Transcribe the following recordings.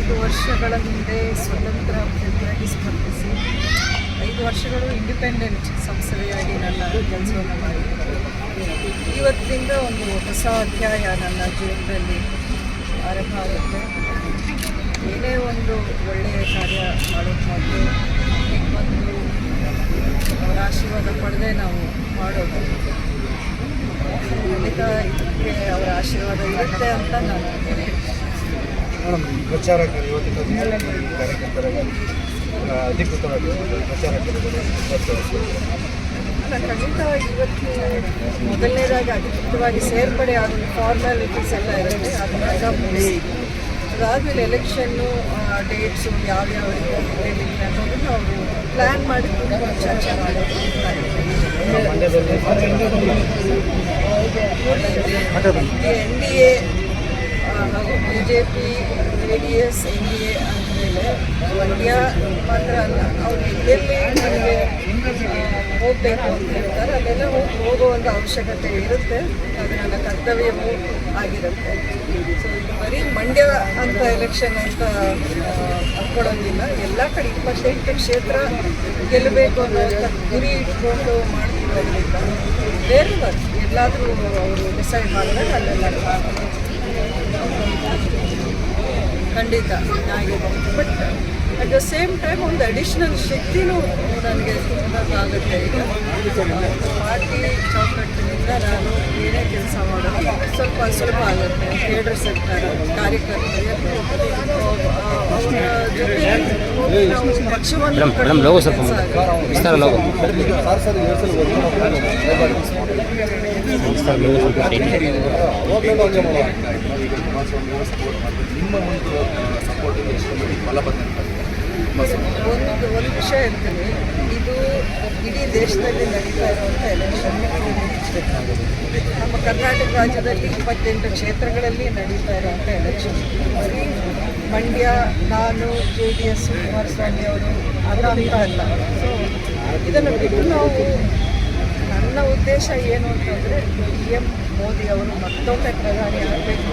ಐದು ವರ್ಷಗಳ ಹಿಂದೆ ಸ್ವತಂತ್ರ ಅಭ್ಯರ್ಥಿಯಾಗಿ ಸ್ಪರ್ಧಿಸಿ, ಐದು ವರ್ಷಗಳು ಇಂಡಿಪೆಂಡೆಂಟ್ ಸಂಸದೆಯಾಗಿ ನನ್ನ ಕೆಲಸವನ್ನು ಮಾಡಿದ್ದೆ. ಇವತ್ತಿಂದ ಒಂದು ಹೊಸ ಅಧ್ಯಾಯ ನನ್ನ ಜೀವನದಲ್ಲಿ ಆರಂಭ ಆಗುತ್ತೆ. ಏನೇ ಒಂದು ಒಳ್ಳೆಯ ಕಾರ್ಯ ಮಾಡೋದಾಗಲಿ ಒಂದು ಅವರ ಆಶೀರ್ವಾದ ಪಡೆದೇ ನಾವು ಮಾಡೋದು. ಖಂಡಿತ ಇದಕ್ಕೆ ಅವರ ಆಶೀರ್ವಾದ ಇರುತ್ತೆ ಅಂತ ನಾನು ಮೇಡಮ್ ಈ ಪ್ರಚಾರಕ್ಕೆ ಇವತ್ತಿನ ಕಾರ್ಯಕರ್ತರಾಗಿ ಅಧಿಕೃತವಾಗಿ ಪ್ರಚಾರಕ್ಕೆ ನಾನು ಖಂಡಿತ ಇವತ್ತು ಮೊದಲನೇದಾಗಿ ಅಧಿಕೃತವಾಗಿ ಸೇರ್ಪಡೆ ಆಗೋ ಫಾರ್ಮಾಲಿಟೀಸ್ ಎಲ್ಲ ಇರುತ್ತೆ. ಅದನ್ನೆಲ್ಲ ಮುಗಿಸಿ ಅದಾದಮೇಲೆ ಎಲೆಕ್ಷನ್ನು ಡೇಟ್ಸು ಯಾವ್ಯಾವ ರೀತಿ ಅನ್ನೋದನ್ನು ಅವರು ಪ್ಲ್ಯಾನ್ ಮಾಡಿ ತುಂಬ ಚರ್ಚೆ ಮಾಡೋದು ಎನ್ ಡಿ ಎ ಹಾಗೂ J P J D S, N D A ಅಂದಮೇಲೆ ಮಂಡ್ಯ ಮಾತ್ರ ಅಲ್ಲ, ಅವ್ರು ಎಲ್ಲಿ ನನಗೆ ಹೋಗಬೇಕು ಅಂತ ಹೇಳ್ತಾರೆ ಅಲ್ಲೆಲ್ಲ ಹೋಗಿ ಹೋಗೋ ಒಂದು ಅವಶ್ಯಕತೆ ಇರುತ್ತೆ, ಅದು ನನ್ನ ಕರ್ತವ್ಯವೂ ಆಗಿರುತ್ತೆ. ಸೊ ಇದು ಬರೀ ಮಂಡ್ಯ ಅಂತ ಎಲೆಕ್ಷನ್ ಅಂತ ಅಂದ್ಕೊಳ್ಳೋದಿಲ್ಲ ಎಲ್ಲ ಕಡೆ ಇಪ್ಪತ್ತೆಂಟು ಕ್ಷೇತ್ರ ಗೆಲ್ಲಬೇಕು ಅನ್ನೋ ಗುರಿ ಇಟ್ಕೊಂಡು ಮಾಡ್ತಿರೋದ್ರಿಂದ, ಬೇರೆ ಎಲ್ಲಾದರೂ ಅವರು ಡಿಸೈಡ್ ಮಾಡಿದಾಗ ಅಲ್ಲೆಲ್ಲ ಖಂಡಿತ but at the same time ಒಂದು ಅಡಿಷ್ನಲ್ ಶಕ್ತಿನೂ ನನಗೆ ಆಗುತ್ತೆ ಈಗ ಪಾರ್ಟಿ ಚೌಕಟ್ಟಿನಿಂದ ನಾನು ಏನೇ ಕೆಲಸ ಮಾಡೋದು ಸ್ವಲ್ಪ ಸುಲಭ ಆಗುತ್ತೆ. ಥಿಯೇಟರ್ ಸೆಕ್ಟರ್ ಕಾರ್ಯಕರ್ತರಿಗೆ ಅವರ ಜೊತೆ ಹೋಗಿ ನಾವು ಪಕ್ಷವನ್ನು ಮೇಡಮ್ ಮೇಡಮ್ ಲೋಗೋ ಸ್ವಲ್ಪ ವಿಸ್ತಾರ ಲೋಗೋ ಒಂದು ಒಂದು ವಿಷಯ ಹೇಳ್ತೀನಿ ಇದು ಇಡೀ ದೇಶದಲ್ಲಿ ನಡೀತಾ ಇರುವಂಥ ಎಲೆಕ್ಷನ್ ನಮ್ಮ ಕರ್ನಾಟಕ ರಾಜ್ಯದಲ್ಲಿ ಇಪ್ಪತ್ತೆಂಟು ಕ್ಷೇತ್ರಗಳಲ್ಲಿ ನಡೀತಾ ಇರುವಂಥ ಎಲೆಕ್ಷನ್ ಮಂಡ್ಯ, ನಾನು, ಜೆ ಡಿ ಎಸ್ ಕುಮಾರಸ್ವಾಮಿ ಅವರು ಅದರ ಅಂತ ಅಲ್ಲ. ಸೊ ಇದನ್ನು ಬಿಟ್ಟು ನಾವು ನನ್ನ ಉದ್ದೇಶ ಏನು ಅಂತಂದರೆ ಪಿ ಎಂ ಮೋದಿ ಅವರು ಮತ್ತೊಮ್ಮೆ ಪ್ರಧಾನಿ ಆಗಬೇಕು.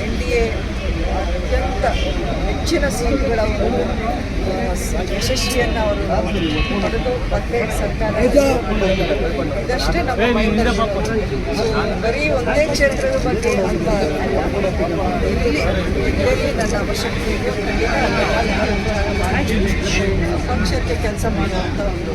ಎನ್ ಡಿ ಎ ಅತ್ಯಂತ ಹೆಚ್ಚಿನ ಸೀಟುಗಳವರು ಯಶಸ್ವಿಯನ್ನು ಅವರು ಪಡೆದು ಮತ್ತೆ ಸರ್ಕಾರ ಇದಷ್ಟೇ ನಮ್ಮ ಬರೀ ಒಂದೇ ಕ್ಷೇತ್ರದ ಬಗ್ಗೆ ಅಂತ. ಇಲ್ಲಿ ಇಲ್ಲಿ ನನ್ನ ಅವಶ್ಯಕತೆ ಪಕ್ಷಕ್ಕೆ ಕೆಲಸ ಮಾಡುವಂಥ ಒಂದು